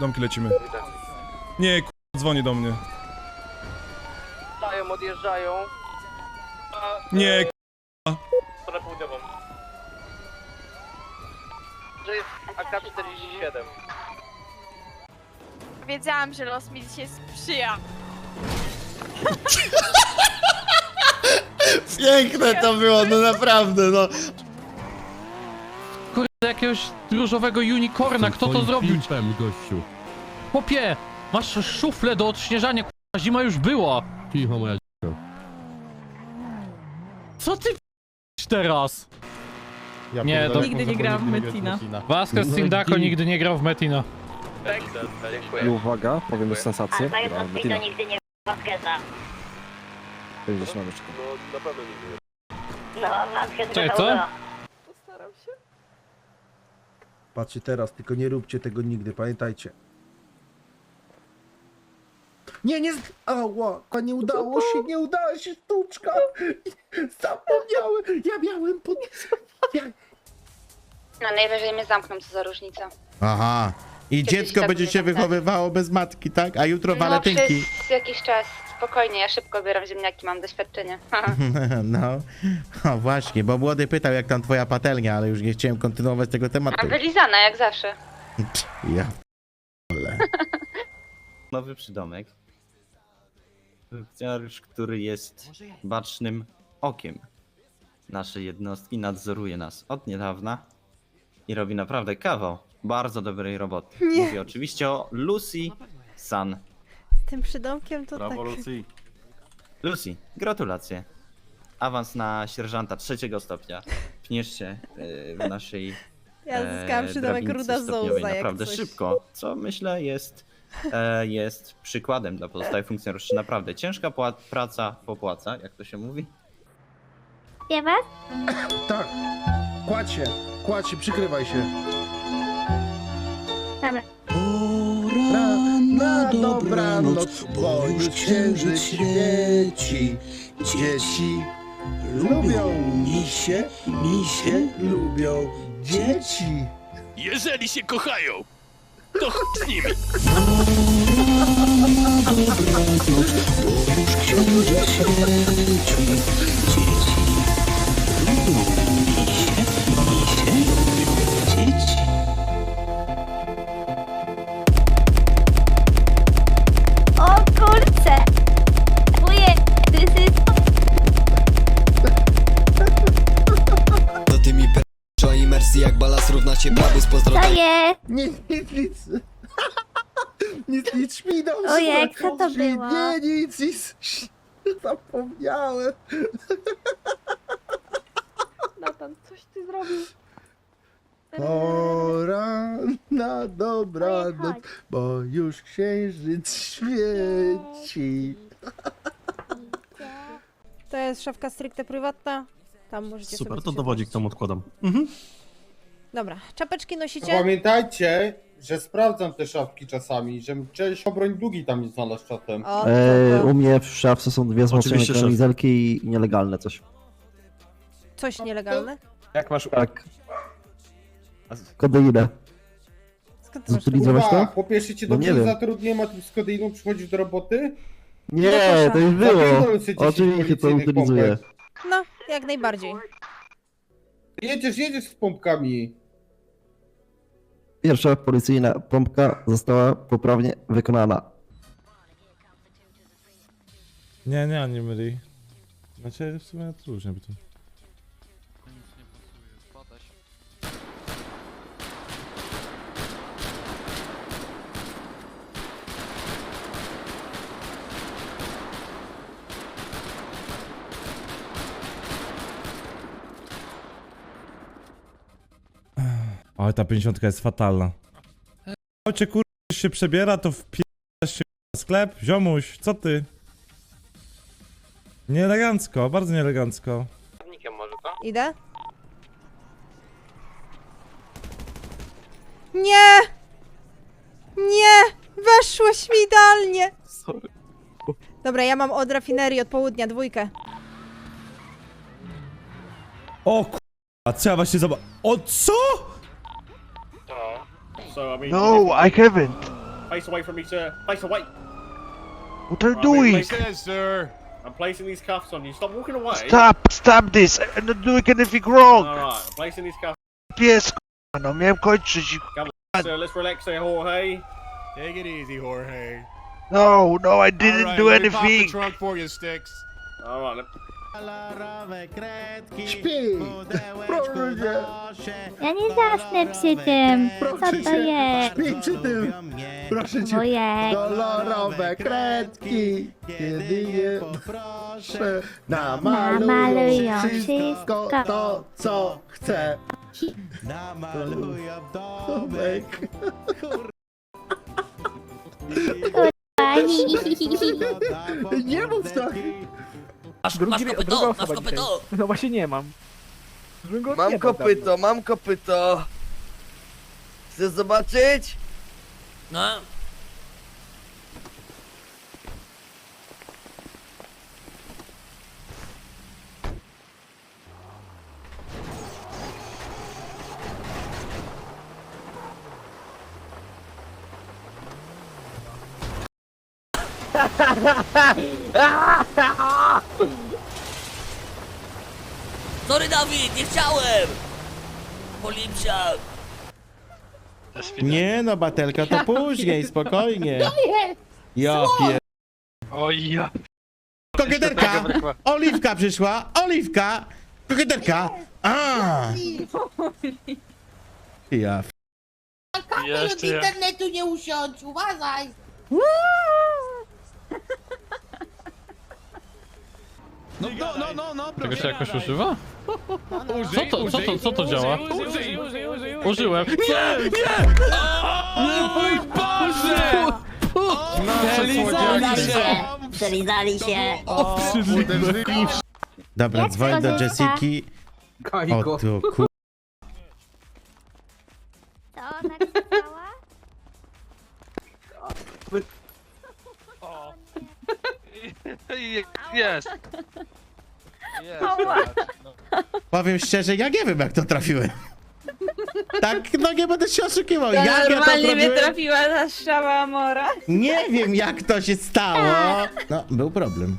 domki lecimy. Nie, k***, dzwoni do mnie. Odjeżdżają, odjeżdżają. Nie, k***, Stronę południową. Że jest AK-47. Wiedziałam, że los mi dzisiaj sprzyja. Piękne to było, no naprawdę, no. Jakiegoś różowego unicorna, kto to zrobił? pimpem, gościu. Chłopie, masz szuflę do odśnieżania, k***a, zima już była. Cicho, moja Co ty p***sz teraz? ja Nie, pierdolę, to- Nigdy nie grałam w Metina. Vasquez No Sindako i- nigdy nie grał w Metina. Dziękuję. I uwaga, powiem już sensację. A Grałem w Metina. nigdy nie Vasqueza. Gdzieś na myszkę. No No, Vasquez Czekaj, co? było. Patrzcie teraz, tylko nie róbcie tego nigdy, pamiętajcie. Nie, nie, z- ała, nie udało się, nie udała się sztuczka. Zapomniałem, ja miałem pod... Ja... No najwyżej mnie zamkną, co za różnica. Aha. I Kiedyś dziecko tak będzie się zapytali. wychowywało bez matki, tak? A jutro No walentynki. przez jakiś czas. Spokojnie, ja szybko bieram ziemniaki, mam doświadczenie. No. O, właśnie, bo młody pytał, jak tam twoja patelnia, ale już nie chciałem kontynuować tego tematu. A wylizana, jak zawsze. Ja. nowy przydomek. Funkcjonariusz, który jest bacznym okiem naszej jednostki, nadzoruje nas od niedawna i robi naprawdę kawał bardzo dobrej roboty. Mówię oczywiście o Lucy San. Z tym przydomkiem to tak... Lucy, gratulacje. Awans na sierżanta trzeciego stopnia. Pniesz się e, w naszej Ja zyskałam e, przydomek drabince Ruda stopniowej Zouza, jak naprawdę coś. szybko, co myślę jest, e, jest przykładem dla pozostałych funkcjonariuszy. Naprawdę ciężka pła- praca popłaca, jak to się mówi. Wie was? Tak, kładź się, kładź się, przykrywaj się. Dobranoc, bo już księżyc świeci. Dzieci lubią misie, misie lubią dzieci. Jeżeli się kochają, to z nimi. O Mercy jak balas równa się prawy z To pozdrowieniem je! Nic, nic, nic. Nic, nic, Ojej, co to było? Nie, nic, nic. Zapomniałem. Natan, coś ty zrobił. Pora na Ojej, dobranoc, chodź. bo już księżyc świeci. To jest szafka stricte prywatna. Tam możecie sobie Super, to coś dowodzik tam odkładam. Dobra, czapeczki nosicie? Pamiętajcie, że sprawdzam te szafki czasami, że część obroń długi tam nie znalazł czasem. O, E, u mnie w szafce są dwie wzmocnione Oczywiście, szef. kamizelki i nielegalne coś. coś nielegalne? Jak masz Tak. Kodeinę. Skąd ty masz Kurwa, to? chłopie, jeszcze cię No dobrze nie wiem. zatrudniłem, a ty z kodeiną przychodzisz do roboty? Nie, to już było. Zapierdol sobie 10 Oczywiście to policyjnych utylizuję. pompek. No, jak najbardziej. Jedziesz, jedziesz z pompkami. Pierwsza policyjna pompka została poprawnie wykonana. Nie, nie, nie myli. Znaczy, w sumie to różnie by to. Oj, ta 50 jest fatalna. Cię kur... się przebiera, to wpierasz się na sklep. Ziomuś, co ty? Nieelegancko, bardzo nieelegancko. Prawnikiem może to? Idę. Nie! Nie! Weszłeś mi idealnie! Sorry. Dobra, ja mam od rafinerii od południa, dwójkę. O k***a, trzeba właśnie zobaczyć. O co? To. No, I haven't. Face away from me, sir. Face away. What are you doing? Says, sir. I'm placing these cuffs on you. Stop walking away. Stop, stop this! I'm not doing anything wrong! Alright, I'm placing these cuffs. Pies, k***a, no miałem kończyć i... Sir, let's relax there, Jorge. Take it easy, Jorge. No, no, I didn't All right, do let me pop the trunk for you, Sticks. Alright, let Śpi! Proszę cię! Ja nie zasnę przy tym. Co to jest? Śpi przy tym! Proszę cię! Wujek. Kolorowe kredki, kiedy je proszę, namalują Namalują wszystko wszystko. to, co chcę. Namalują domek. Pani. Nie mów tak! Masz, masz kopyto, masz kopyto. No właśnie nie mam. Mam kopyto, mam kopyto. Chcesz zobaczyć? No. Sorry, Dawid, nie chciałem. Polimsia. Nie no, batelka, to później, spokojnie. Ja pier... Oj, ja. Kokieterka! Oliwka przyszła! Oliwka! Kokieterka! A! Ja. Jeszcze ja. internetu nie usiądź, uważaj. No, no, no, no, no. Tego się jakoś używa? Co to, co to, co to działa? Użyłem. Nie, nie! Mój Boże! Przelizali się. Przelizali się. Dobra, Jak dzwoń to do została? Jessiki. O tu ku... To ona pisała? Jest. Powiem szczerze, ja nie wiem jak to trafiłem. Tak, no nie będę się oszukiwał. Jak ja to normalnie mnie trafiłem? trafiła ta strzała Amora. Nie wiem jak to się stało. No, był problem.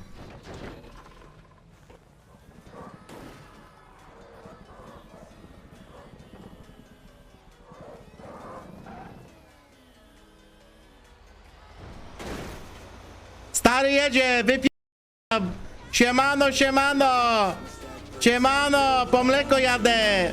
Stary jedzie, wypijam. Siemano, siemano. Siemano, po mleko jadę.